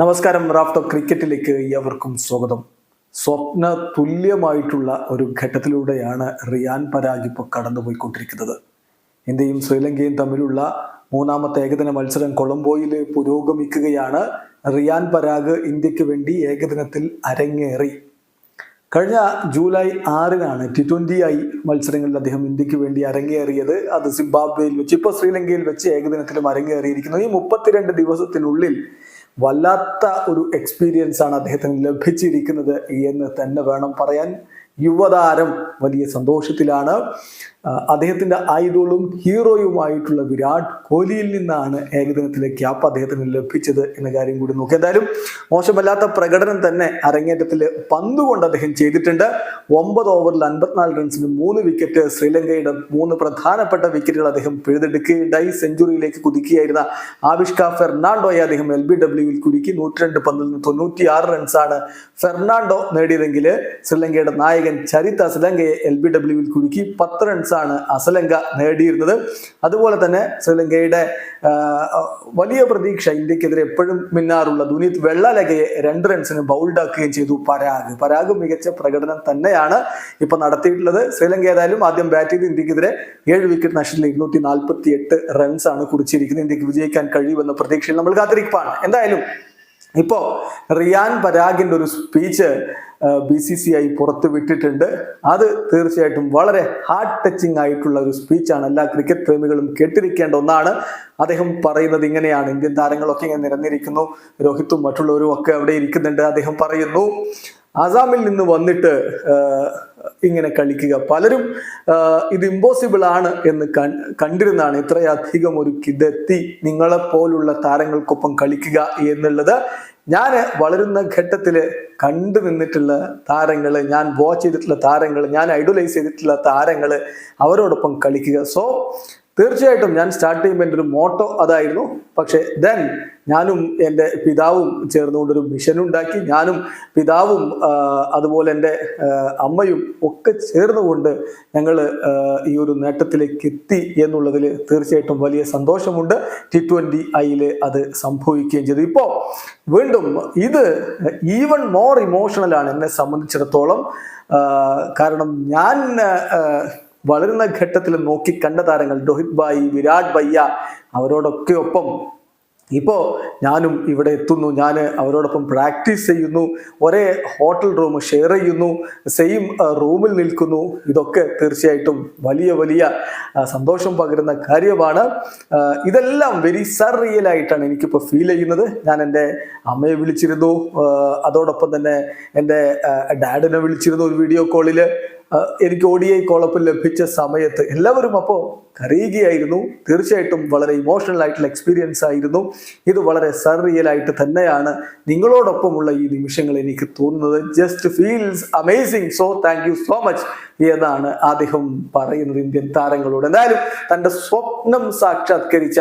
നമസ്കാരം റാഫ്റ്റോ ക്രിക്കറ്റിലേക്ക് ഏവർക്കും സ്വാഗതം. സ്വപ്ന തുല്യമായിട്ടുള്ള ഒരു ഘട്ടത്തിലൂടെയാണ് റിയാൻ പരാഗ് ഇപ്പോൾ കടന്നുപോയിക്കൊണ്ടിരിക്കുന്നത്. ഇന്ത്യയും ശ്രീലങ്കയും തമ്മിലുള്ള മൂന്നാമത്തെ ഏകദിന മത്സരം കൊളംബോയിൽ പുരോഗമിക്കുകയാണ്. റിയാൻ പരാഗ് ഇന്ത്യയ്ക്ക് വേണ്ടി ഏകദിനത്തിൽ അരങ്ങേറി. കഴിഞ്ഞ ജൂലൈ ആറിനാണ് ടി ട്വന്റി ഐ മത്സരങ്ങളിൽ അദ്ദേഹം ഇന്ത്യയ്ക്ക് വേണ്ടി അരങ്ങേറിയത്. അത് സിംബാബ്വേയിൽ വെച്ച് ഇപ്പോൾ ശ്രീലങ്കയിൽ വെച്ച് ഏകദിനത്തിലും അരങ്ങേറിയിരിക്കുന്നു. ഈ മുപ്പത്തിരണ്ട് ദിവസത്തിനുള്ളിൽ വല്ലാത്ത ഒരു എക്സ്പീരിയൻസ് ആണ് അദ്ദേഹത്തിന് ലഭിച്ചിരിക്കുന്നത് എന്ന് തന്നെ വേണം പറയാൻ. യുവതാരം വലിയ സന്തോഷത്തിലാണ്. ആ, അദ്ദേഹത്തിന്റെ ഐഡോളും ഹീറോയുമായിട്ടുള്ള വിരാട് കോഹ്ലിയിൽ നിന്നാണ് ഏകദിനത്തിലെ ക്യാപ്പ് അദ്ദേഹത്തിന് ലഭിച്ചത് എന്ന കാര്യം കൂടി നോക്കി. എന്തായാലും മോശമല്ലാത്ത പ്രകടനം തന്നെ അരങ്ങേറ്റത്തിൽ പന്തുകൊണ്ട് അദ്ദേഹം ചെയ്തിട്ടുണ്ട്. ഒമ്പത് ഓവറിൽ അൻപത്തിനാല് റൺസിന് മൂന്ന് വിക്കറ്റ്. ശ്രീലങ്കയുടെ മൂന്ന് പ്രധാനപ്പെട്ട വിക്കറ്റുകൾ അദ്ദേഹം പിഴുതെടുക്കുകയുണ്ടായി. സെഞ്ചുറിയിലേക്ക് കുതിക്കുകയായിരുന്ന ആവിഷ്ക ഫെർണാണ്ടോയെ അദ്ദേഹം എൽ ബി ഡബ്ല്യുവിൽ കുരുക്കി. നൂറ്റിരണ്ട് പന്തിൽ നിന്ന് തൊണ്ണൂറ്റിയാറ് റൺസാണ് ഫെർണാണ്ടോ നേടിയതെങ്കിൽ ശ്രീലങ്കയുടെ നായകൻ ചരിത് ശ്രീലങ്കയെ എൽ ബി ഡബ്ല്യുവിൽ കുരുക്കി. പത്ത് റൺസാണ് അസലങ്ക നേടിയിരുന്നത്. അതുപോലെ തന്നെ ശ്രീലങ്കയുടെ വലിയ പ്രതീക്ഷ ഇന്ത്യക്കെതിരെ എപ്പോഴും മിന്നാറുള്ള ദുനീത് വെള്ളലകയെ രണ്ട് റൺസിന് ബൗൾഡാക്കുകയും ചെയ്തു പരാഗ്. പരാഗ് മികച്ച പ്രകടനം തന്നെയാണ് ഇപ്പൊ നടത്തിയിട്ടുള്ളത്. ശ്രീലങ്ക ഏതായാലും ആദ്യം ബാറ്റ് ചെയ്ത് ഇന്ത്യക്കെതിരെ ഏഴ് വിക്കറ്റ് നഷ്ടത്തിൽ ഇരുന്നൂറ്റി നാൽപ്പത്തി എട്ട് റൺസാണ് കുറിച്ചിരിക്കുന്നത്. ഇന്ത്യയ്ക്ക് വിജയിക്കാൻ കഴിയുമെന്ന പ്രതീക്ഷയിൽ നമ്മൾ കാത്തിരിപ്പാണ്. എന്തായാലും ഇപ്പോ റിയാൻ പരാഗിന്റെ ഒരു speech B C C I പുറത്തു വിട്ടിട്ടുണ്ട്. അത് തീർച്ചയായിട്ടും വളരെ ഹാർട്ട് ടച്ചിങ് ആയിട്ടുള്ള ഒരു സ്പീച്ചാണ് എല്ലാ ക്രിക്കറ്റ് പ്രേമികളും കേട്ടിരിക്കേണ്ട ഒന്നാണ്. അദ്ദേഹം പറയുന്നത് ഇങ്ങനെയാണ്. ഇന്ത്യൻ താരങ്ങളൊക്കെ ഇങ്ങനെ നിരന്നിരിക്കുന്നു. രോഹിത്തും മറ്റുള്ളവരും ഒക്കെ അവിടെ ഇരിക്കുന്നുണ്ട്. അദ്ദേഹം പറയുന്നു ആസാമിൽ നിന്ന് വന്നിട്ട് ഇങ്ങനെ കളിക്കുക. പലരും ഇത് ഇമ്പോസിബിൾ ആണ് എന്ന് കണ്ടിരുന്നാണ് ഇത്രയധികം ഒരു കിതെത്തി നിങ്ങളെപ്പോലുള്ള താരങ്ങൾക്കൊപ്പം കളിക്കുക എന്നുള്ളത് ഞാൻ വളരുന്ന ഘട്ടത്തിൽ കണ്ടു നിന്നിട്ടുള്ള താരങ്ങൾ ഞാൻ വാച്ച് ചെയ്തിട്ടുള്ള താരങ്ങൾ ഞാൻ ഐഡലൈസ് ചെയ്തിട്ടുള്ള താരങ്ങൾ അവരോടൊപ്പം കളിക്കുക. സോ തീർച്ചയായിട്ടും ഞാൻ സ്റ്റാർട്ട് ചെയ്യുമ്പോൾ എന്റെ ഒരു മോട്ടോ അതായിരുന്നു. പക്ഷേ ദെൻ ഞാനും എന്റെ പിതാവും ചേർന്നുകൊണ്ടൊരു മിഷൻ ഉണ്ടാക്കി. ഞാനും പിതാവും അതുപോലെ എന്റെ അമ്മയും ഒക്കെ ചേർന്നുകൊണ്ട് ഞങ്ങൾ ഈ ഒരു നേട്ടത്തിലേക്ക് എത്തി എന്നുള്ളതിൽ തീർച്ചയായിട്ടും വലിയ സന്തോഷമുണ്ട്. ടി ട്വന്റി ഐയിൽ അത് സംഭവിക്കുകയും ചെയ്തു. ഇപ്പോൾ വീണ്ടും ഇത് ഈവൺ മോർ ഇമോഷണലാണ് എന്നെ സംബന്ധിച്ചിടത്തോളം. കാരണം ഞാൻ വളരുന്ന ഘട്ടത്തിൽ നോക്കി കണ്ട താരങ്ങൾ. രോഹിത് ഭായി വിരാട് ഭയ്യ അവരോടൊക്കെ ഒപ്പം. ഇപ്പോൾ ഞാനും ഇവിടെ എത്തുന്നു. ഞാൻ അവരോടൊപ്പം പ്രാക്ടീസ് ചെയ്യുന്നു. ഒരേ ഹോട്ടൽ റൂം ഷെയർ ചെയ്യുന്നു. സെയിം റൂമിൽ നിൽക്കുന്നു. ഇതൊക്കെ തീർച്ചയായിട്ടും വലിയ വലിയ സന്തോഷം പകരുന്ന കാര്യമാണ്. ഇതെല്ലാം വെരി സർറിയൽ ആയിട്ടാണ് എനിക്കിപ്പോൾ ഫീൽ ചെയ്യുന്നത്. ഞാൻ എന്റെ അമ്മയെ വിളിച്ചിരുന്നു. അതോടൊപ്പം തന്നെ എന്റെ ഡാഡിനെ വിളിച്ചിരുന്നു ഒരു വീഡിയോ കോളിൽ എനിക്ക് ഒ ഡി ഐ കോളപ്പ് ലഭിച്ച സമയത്ത് എല്ലാവരും അപ്പോൾ കരയുകയായിരുന്നു. തീർച്ചയായിട്ടും വളരെ ഇമോഷണൽ ആയിട്ടുള്ള എക്സ്പീരിയൻസ് ആയിരുന്നു. ഇത് വളരെ സർറിയൽ ആയിട്ട് തന്നെയാണ് നിങ്ങളോടൊപ്പമുള്ള ഈ നിമിഷങ്ങൾ എനിക്ക് തോന്നുന്നത്. Just feels amazing so thank you so much എന്നാണ് അദ്ദേഹം പറയുന്നത് ഇന്ത്യൻ താരങ്ങളോട്. എന്തായാലും തന്റെ സ്വപ്നം സാക്ഷാത്കരിച്ച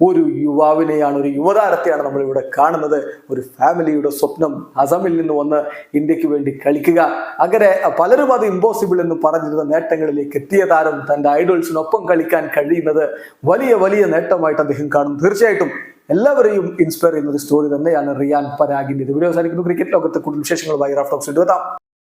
ഒരു യുവാവിനെയാണ് ഒരു യുവതാരത്തെയാണ് നമ്മൾ ഇവിടെ കാണുന്നത്. ഒരു ഫാമിലിയുടെ സ്വപ്നം അസമിൽ നിന്ന് വന്ന് ഇന്ത്യയ്ക്ക് വേണ്ടി കളിക്കുക. അങ്ങനെ പലരും അത് ഇമ്പോസിബിൾ എന്ന് പറഞ്ഞിരുന്ന നേട്ടങ്ങളിലേക്ക് എത്തിയ താരം തന്റെ ഐഡോൾസിനൊപ്പം കളിക്കാൻ കഴിയുന്നത് വലിയ വലിയ നേട്ടമായിട്ട് അദ്ദേഹം കാണും. തീർച്ചയായിട്ടും എല്ലാവരെയും ഇൻസ്പയർ ചെയ്യുന്ന ഒരു സ്റ്റോറി തന്നെയാണ് റിയാൻ പരാഗിന്റെ ഇത് വീഡിയോ അവസാനിക്കുന്നു. ക്രിക്കറ്റ് ലോകത്തെ കൂടുതൽ വിശേഷങ്ങളുമായി റാഫ്റ്റോക്സ് എടുത്താം